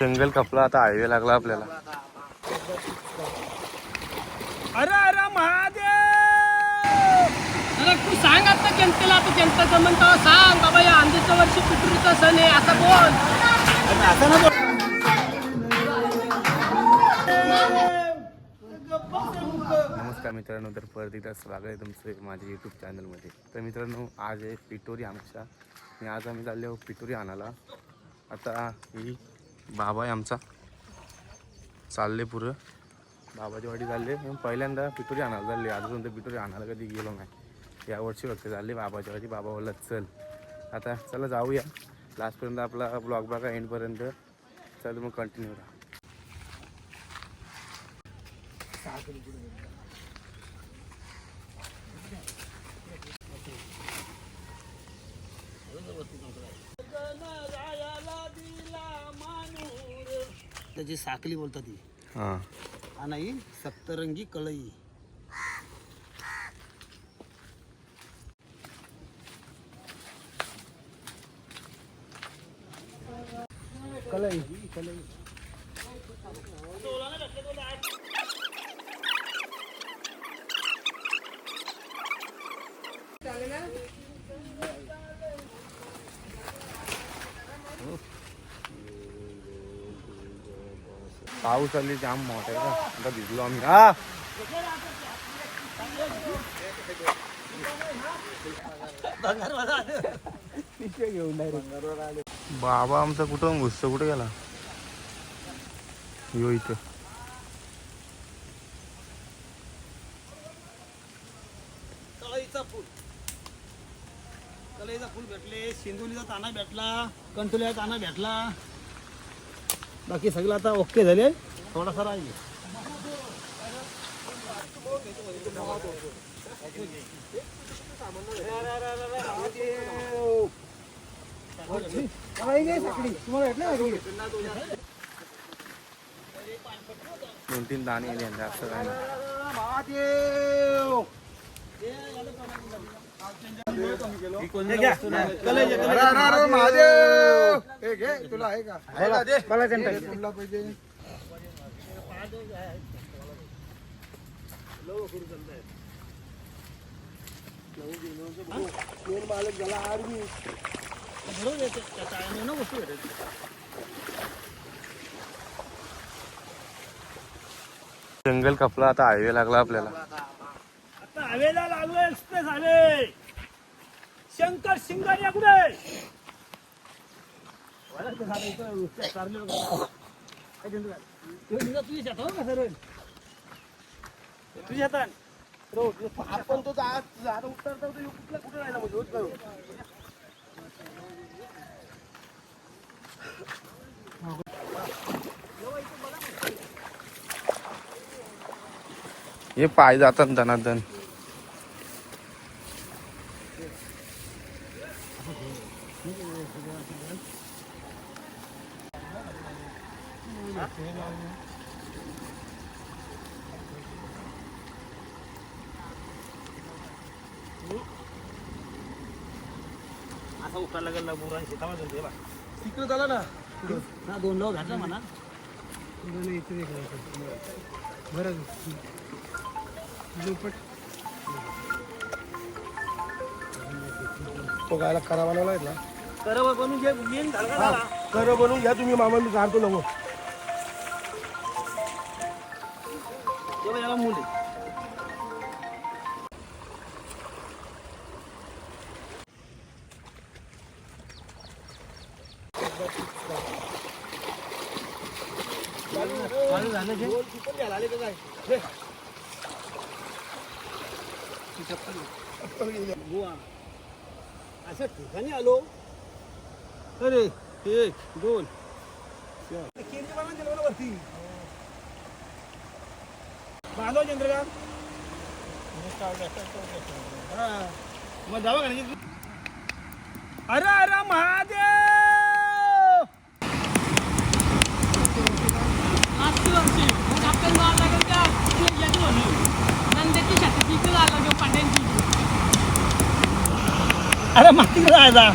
जंगल कपला आता हायवे लागला आपल्याला. अरे अरे महादेव! अरे तू सांग आता जनतेला आता जनता जमन तेव्हा सांग बाबा या आंधीच्या वर्षी पितृचा सण आहे असं बोल. असं ना बोल. नमस्कार मित्रांनो तर परत एकदा स्वागत आहे तुमचं माझ्या यूट्यूब चॅनलमध्ये तर मित्रांनो आज आहे पिटोरी आमच्या. आणि आज आम्ही चालले आहोत पिटोरी आणायला. आता ही बाबा आहे आमचा. चालले पुरं. बाबाची वाटी चालले. पहिल्यांदा पिटोरी आणायला चालले. अजून तर पिटोरी आणायला कधी गेलो नाही. यावर्षी फक्त चालले बाबाच्या वाटी. बाबा बोलला चल. आता चला जाऊया. लास्टपर्यंत आपला ब्लॉग बघा एंडपर्यंत. चल मग कंटिन्यू राहा. त्याची साखली बोलतात ती. हां. हा नाही सप्तरंगी कळई. कलई कलई. पाऊस आली जाम मोठा आहे का आता भिजलो आम्ही. हा. घेऊन डायरेक्ट बाबा आमचा कुठं घुसतो? कुठे गेला? यो इथं. फूल भेटले शेंदुलीचा ताना भेटला कंटुलीचा ताना भेटला. बाकी सगळं आता ओके झाले थोडासा राहील. दोन तीन दाणे जंगल कपला आता हायवे लागला आपल्याला. आता हवेला लागलो एक्सप्रेस हवे. शंकर शिंगारी कुठे तुझ्या हातात आपण तो झाड उतरता कुठला कुठे राहिला म्हणजे हे पाय जातात धनाधन असा उकळला गेला बोरा शेतामध्ये होते बा तिकडे झाला ना. ना दोन लोक घातला म्हणा. तो गायला करा बनवलाय ना करव बनून घे येईन झाला झाला कर बनवून घ्या तुम्ही मामा मी काढतो नको बुवा. अशा ठिकाणी आलो. अरे एक दोन. केंद्र दिलं बांधव चंद्रकांत. हा. मग जावं का अरे अरे महादेव मागच्या वर्षी मग आपण मारला गेलं त्या याची म्हणून नंद्याची शेताची इकडे आला किंवा पांड्यांची अरे माती जायचा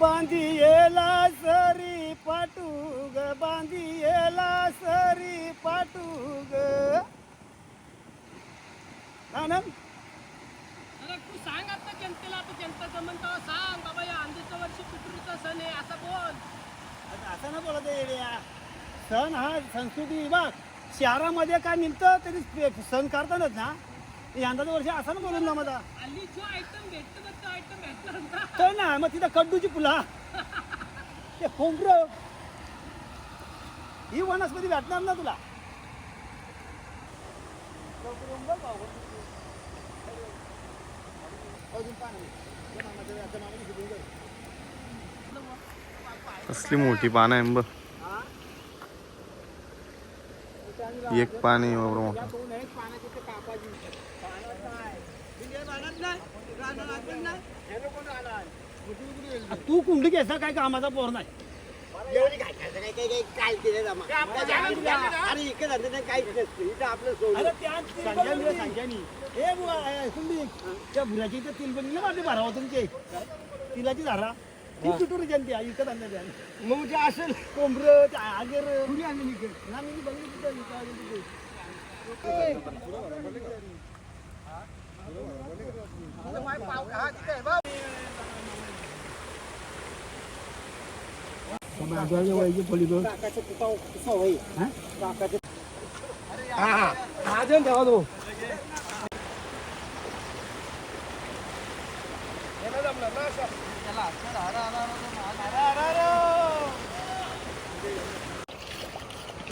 बांधियेला सरी पाटूग बांधियेला सरी पाटूग आनंद अरे तू सांग आता जनतेला आता जनतेचं म्हणतो सांग. बाबा या आंधीचं वर्ष पितृचा सण आहे असं बोल. आता असं ना बोलत आहे येड्या. सण हा संस्कृती विभाग. शहरामध्ये काय निघतं तरी सण करतानाच ना. यंदाचं वर्ष असं ना बोलून ना मला. हल्ली जो आयटम भेटतो ना तो आयटम होता. तर ना मग तिथं कड्डूची फुला. ते खोबरं. ही वनस्पती भेटणार ना तुला. कसली मोठी पानं आहे बघ. एक पान आहे मोठं. तू कुंडी घ्यायचा काय कामाचा पोर नाही. त्या इथं तिल बनली माझी भरावा तुमचे. तिलाची झाडा ती पिटूर जनते आहे, इकत आणलं त्या मग ते असेल कोंबरं ते आगर कुणी आणली इकडे ना मी बघितलं तिथं, इथं आली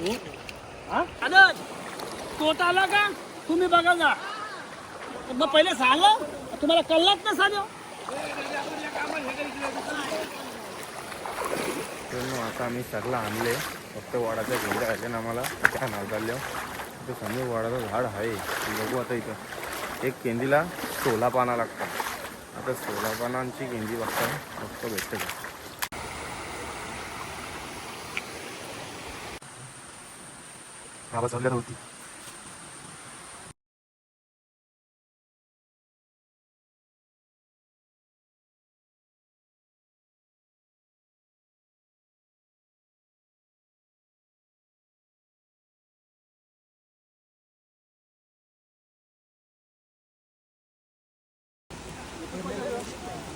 तिथे. आनंद तोट आला का? तुम्ही बघा जा. मग पहिले सांगा तुम्हाला कळलाच ना सांग आता आम्ही सरला आणले. फक्त वडाच्या घेंड्या राहिले ना आम्हाला. त्या नाव चालल्या? इथं समोर वडाचं झाड आहे. ते बघू आता इथं. एक केंदीला सोळा पाना लागतात आता सोळा पानांची केंदी बघता फक्त भेटते. का आवाज वगैरे होती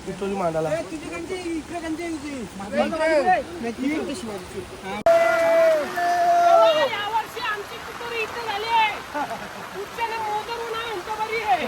पिठोरी मांडाला या वर्षी आमची पितुरी इथं झाली आहे उच्चाने मोदर उन्हा यांच्या बरी आहे.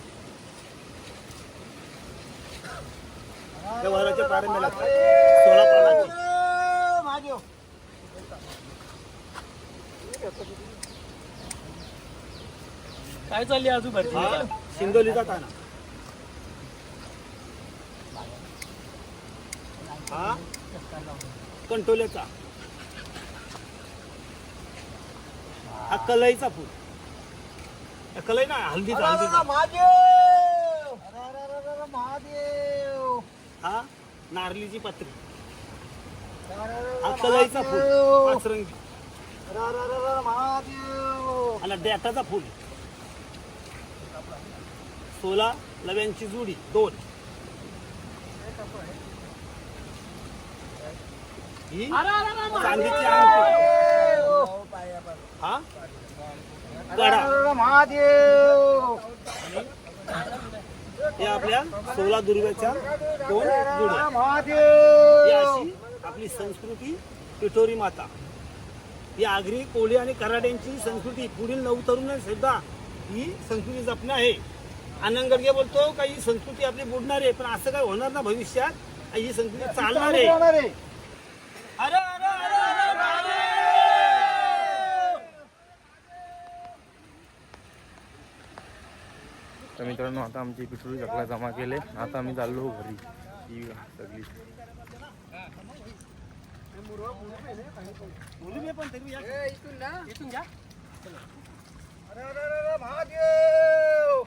त्या वराच्या पारंब्या लागतात सोळा पानाचे काय चालली अजून हा शिंदोलीचा ताना. हा? कंटोल्याचा हा कलईचा फूल कलई ना हल्दीचा हल्दीचा. हा नारलीची पत्री. हा कलईचा फूल पाचरंगी आणि डेटाचा फूल सोला लव्यांची जुडी दोन. ही अरे अरे अरे चांदीची अंगठी हा कडा हे आपल्या सोला दुर्व्याच्या दोन अशी आपली संस्कृती पिठोरी माता. ही आगरी कोळी आणि कराड्यांची संस्कृती. पुढील नऊ तरुण सुद्धा ही संस्कृती जपणं आहे. आनंद गडगे बोलतो का ही संस्कृती आपली बुडणार आहे पण असं काय होणार ना भविष्यात? ही संस्कृती चालणार आहे. अरे, महादेव! तर मित्रांनो आता आमची पिठोरी चकला जमा केले. आता आम्ही चाललो घरी. ही सगळी. बोलू मी पण तरी या. इथून घ्या अरे, अरे, अरे, अरे, महादेव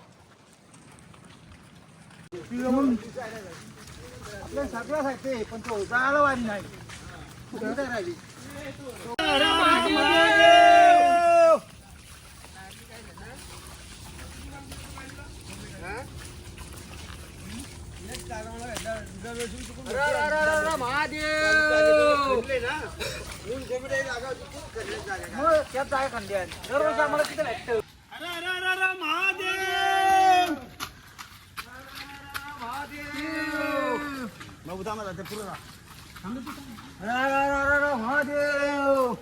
आपल्या सगळ्याच आहे ते पण तो जायला वारी नाही. कुठे नाही राहिली मग त्यात जाय खंड्यात. दरवर्षी आम्हाला किती भेटतं? अरे, अरे, अरे, अरे, महादेव! मग उद्या मला ते पुढं जा. थांब तू. अरे, अरे, अरे, अरे, अरे, महादेव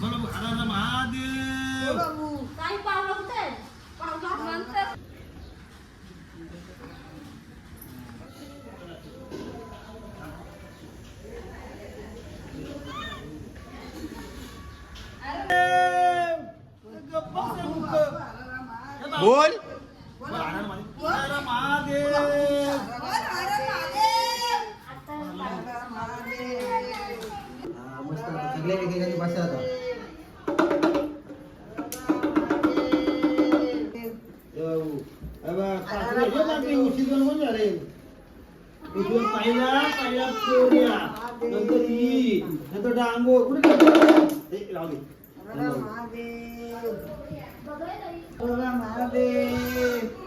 बोलो, अरे, अरे, महादेव काही पावलं होते नंतर बोल। अरे, महादेव पहिला पहिला पोऱ्या नंतर ही नंतर डांगो कुठे हे, राहू दे. हे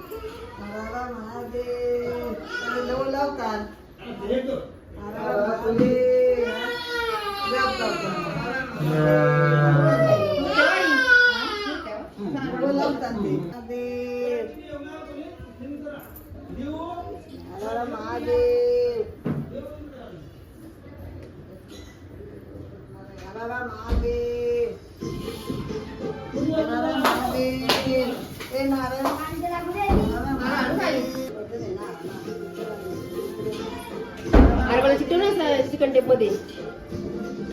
चिकटून असं चिकन टेपमध्ये?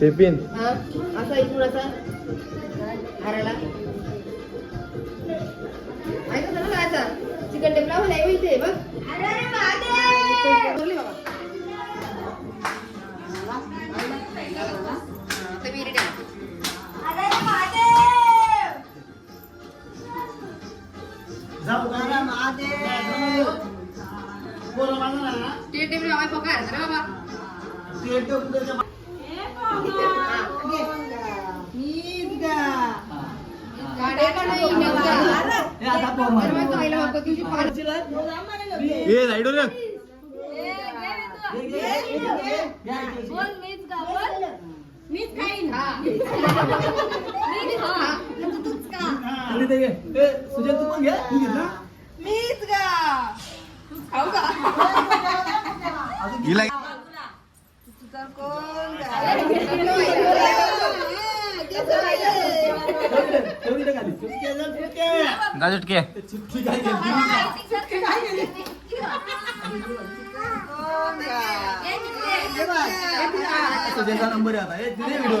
टिफिन हा? असा इकडून असा हाराला. ऐका ना चिकन टेप लावून नाही माहिती बघ. बाबा. आईला बापा तुझी पाच ए साईड रे घे. ए, सुजय तू पण घे? तू घेतला चुटके. घेतली? सुजयचा नंबर आहे आता. व्हिडिओ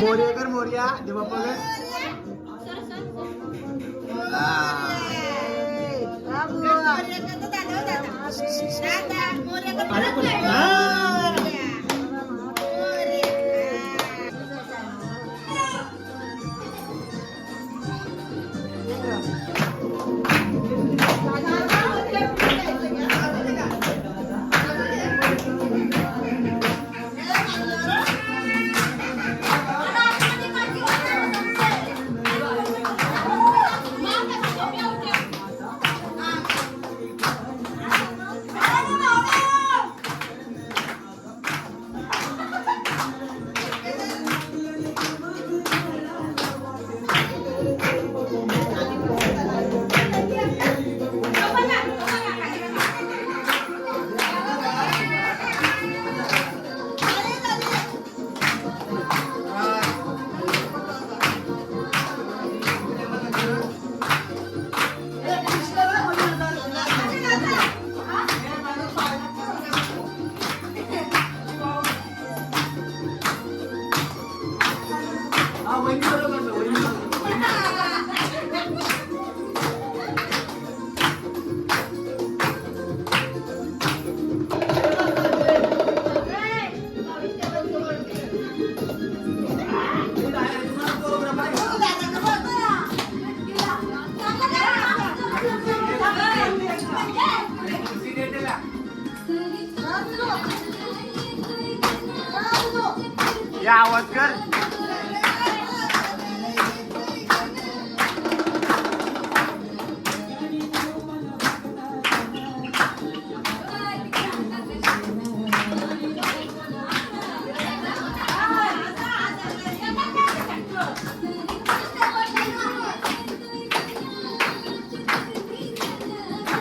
नंबर आहे. काय काय खायचं हा, पोरं खाऊ दे. मोर्या कर मोर्या दे बाप्पा कर. हा. या आवाज कर